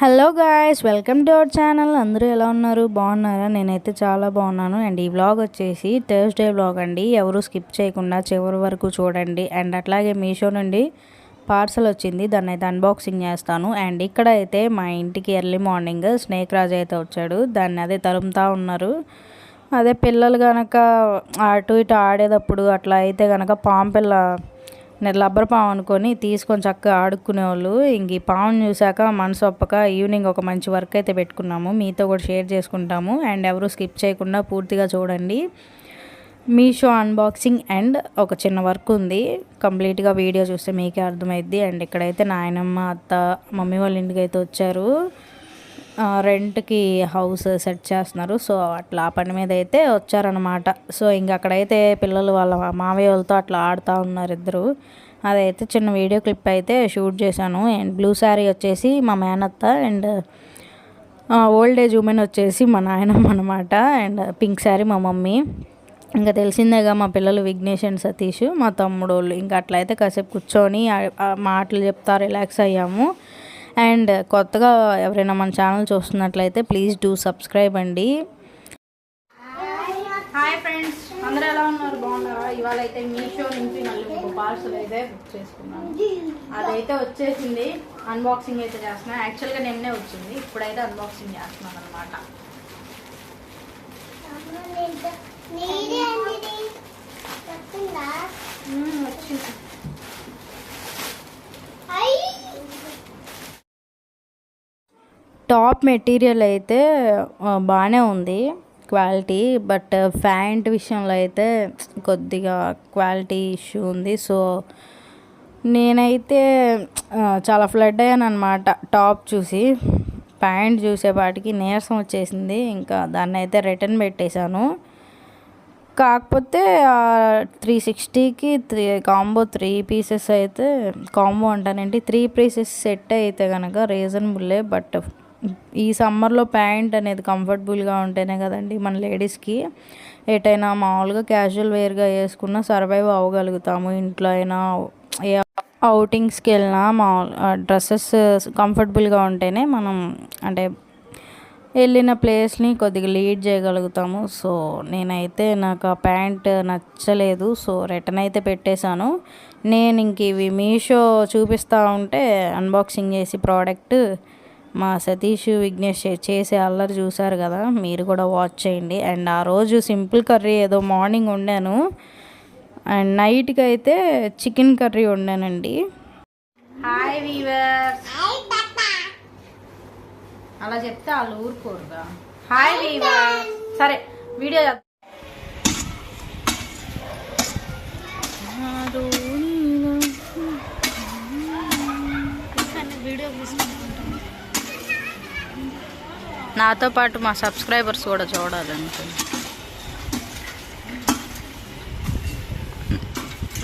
Hello guys welcome to our channel. అందరూ ఎలా ఉన్నారు? బాగున్నారా? నేనైతే చాలా బాగున్నాను. అండ్ ఈ వ్లాగ్ వచ్చేసి థర్స్డే వ్లాగ్ అండి. ఎవరు స్కిప్ చేయకుండా చివరి వరకు చూడండి. అండ్ అట్లాగే మీషో నుండి పార్సల్ వచ్చింది. దాన్ని అయితే అన్బాక్సింగ్ చేస్తాను. అండ్ ఇక్కడ అయితే మా ఇంటికి ఎర్లీ మార్నింగ్ స్నేక్ రాజు అయితే వచ్చాడు. దాన్ని అదే తరుముతా ఉన్నారు. అదే పిల్లలు కనుక అటు ఇటు ఆడేటప్పుడు అట్లా అయితే కనుక పాము పిల్ల నేను రబ్బర్ పాము అనుకొని తీసుకొని చక్కగా ఆడుకునేవాళ్ళు. ఇంక ఈ పాము చూశాక మనసు ఒప్పక ఈవినింగ్ ఒక మంచి వర్క్ అయితే పెట్టుకున్నాము. మీతో కూడా షేర్ చేసుకుంటాము. అండ్ ఎవరు స్కిప్ చేయకుండా పూర్తిగా చూడండి. మీషో అన్బాక్సింగ్ అండ్ ఒక చిన్న వర్క్ ఉంది. కంప్లీట్గా వీడియో చూస్తే మీకే అర్థమైద్ది. అండ్ ఇక్కడైతే నాయనమ్మ అత్త మమ్మీ వాళ్ళ ఇంటికి అయితే వచ్చారు. రెంట్కి హౌస్ సెట్ చేస్తున్నారు. సో అట్లా ఆ పని మీద అయితే వచ్చారనమాట సో ఇంక అక్కడైతే పిల్లలు వాళ్ళ మావయ్య వాళ్ళతో అట్లా ఆడుతూ ఉన్నారు ఇద్దరు. అదైతే చిన్న వీడియో క్లిప్ అయితే షూట్ చేశాను. అండ్ బ్లూ శారీ వచ్చేసి మా మేనత్త అండ్ ఓల్డ్ ఏజ్ ఉమెన్ వచ్చేసి మా నాయనమ్మ అనమాట అండ్ పింక్ శారీ మా మమ్మీ. ఇంకా తెలిసిందేగా మా పిల్లలు విఘ్నేష్ అండ్ సతీష్ మా తమ్ముడు వాళ్ళు ఇంకా అట్లయితే కాసేపు కూర్చొని మాటలు చెప్తా రిలాక్స్ అయ్యాము. అండ్ కొత్తగా ఎవరైనా మన ఛానల్ చూస్తున్నట్లయితే ప్లీజ్ డూ సబ్స్క్రైబ్ అండి. హాయ్ ఫ్రెండ్స్ అందరూ ఎలా ఉన్నారు? బాగున్నారా? ఇవాళ అయితే మీషో నుంచి మళ్ళీ ఒక పార్సల్ అయితే బుక్ చేసుకున్నాను. అదైతే వచ్చేసింది. అన్బాక్సింగ్ అయితే చేస్తున్నాను యాక్చువల్గా నిన్నే వచ్చింది. ఇప్పుడైతే అన్బాక్సింగ్ చేస్తున్నాను అనమాట వచ్చింది. టాప్ మెటీరియల్ అయితే బాగానే ఉంది క్వాలిటీ బట్ ప్యాంట్ విషయంలో అయితే కొద్దిగా క్వాలిటీ ఇష్యూ ఉంది. సో నేనైతే చాలా ఫ్లడ్ అయ్యాను అనమాట టాప్ చూసి. ప్యాంట్ చూసేపాటికి నీరసం వచ్చేసింది. ఇంకా దాన్ని అయితే రిటర్న్ పెట్టేశాను. కాకపోతే త్రీ సిక్స్టీకి త్రీ కాంబో త్రీ పీసెస్ అయితే కాంబో అంటానండి త్రీ పీసెస్ సెట్ అయితే కనుక రీజనబుల్లే బట్ ఈ సమ్మర్లో ప్యాంట్ అనేది కంఫర్టబుల్గా ఉంటేనే కదండి మన లేడీస్కి ఎటైనా మామూలుగా క్యాజువల్ వేర్గా వేసుకున్నా సర్వైవ్ అవ్వగలుగుతాము. ఇంట్లో అయినా ఏ అవుటింగ్స్కి వెళ్ళినా మా డ్రెస్సెస్ కంఫర్టబుల్గా ఉంటేనే మనం అంటే వెళ్ళిన ప్లేస్ని కొద్దిగా లీడ్ చేయగలుగుతాము. సో నేనైతే నాకు ఆ ప్యాంట్ నచ్చలేదు. సో రిటర్న్ అయితే పెట్టేశాను. నేను ఇంక ఇవి మీషో చూపిస్తూ ఉంటే అన్బాక్సింగ్ చేసి ప్రోడక్ట్ మా సతీష్ విఘ్నేష్ చేసే అల్లరి చూసారు కదా మీరు కూడా వాచ్ చేయండి. అండ్ ఆ రోజు సింపుల్ కర్రీ ఏదో మార్నింగ్ వండాను. అండ్ నైట్కి అయితే చికెన్ కర్రీ వండానండి. హాయ్ వీవర్స్ అలా చెప్తే వాళ్ళు ఊరుకోరుగా. హాయ్ వీవర్స్ సరే వీడియో వీడియో నాతో పాటు మా సబ్స్క్రైబర్స్ కూడా చూడాలంటే.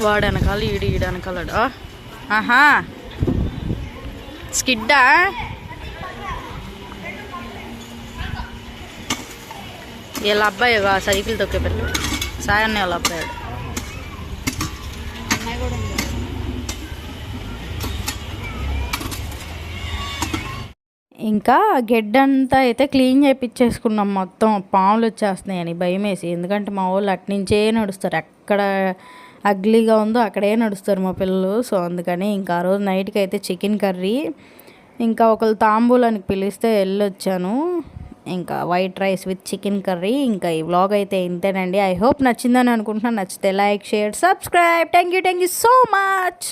వాడు వెనకాల ఈడు ఈడు వెనకాలడు ఆహా. స్కిడ్డా? వీళ్ళ అబ్బాయి సైకిల్ తొక్కే పిల్లలు సాయన్న వాళ్ళ అబ్బాయి ఇంకా గెడ్డంతా అయితే క్లీన్ చేయించేసుకున్నాం మొత్తం పాములు వచ్చేస్తున్నాయని భయం వేసి ఎందుకంటే మా వాళ్ళు అట్నుంచే నడుస్తారు. ఎక్కడ అగ్లీగా ఉందో అక్కడే నడుస్తారు మా పిల్లలు. సో అందుకని ఇంకా ఆ రోజు నైట్కి అయితే చికెన్ కర్రీ ఇంకా ఒకళ్ళు తాంబూలానికి పిలిస్తే వెళ్ళొచ్చాను. ఇంకా white rice with chicken curry. ఇంకా ఈ వ్లాగ్ అయితే ఇంతేనండి. ఐ హోప్ నచ్చిందని అనుకుంటున్నాను. నచ్చితే like share subscribe. Thank you thank you so much.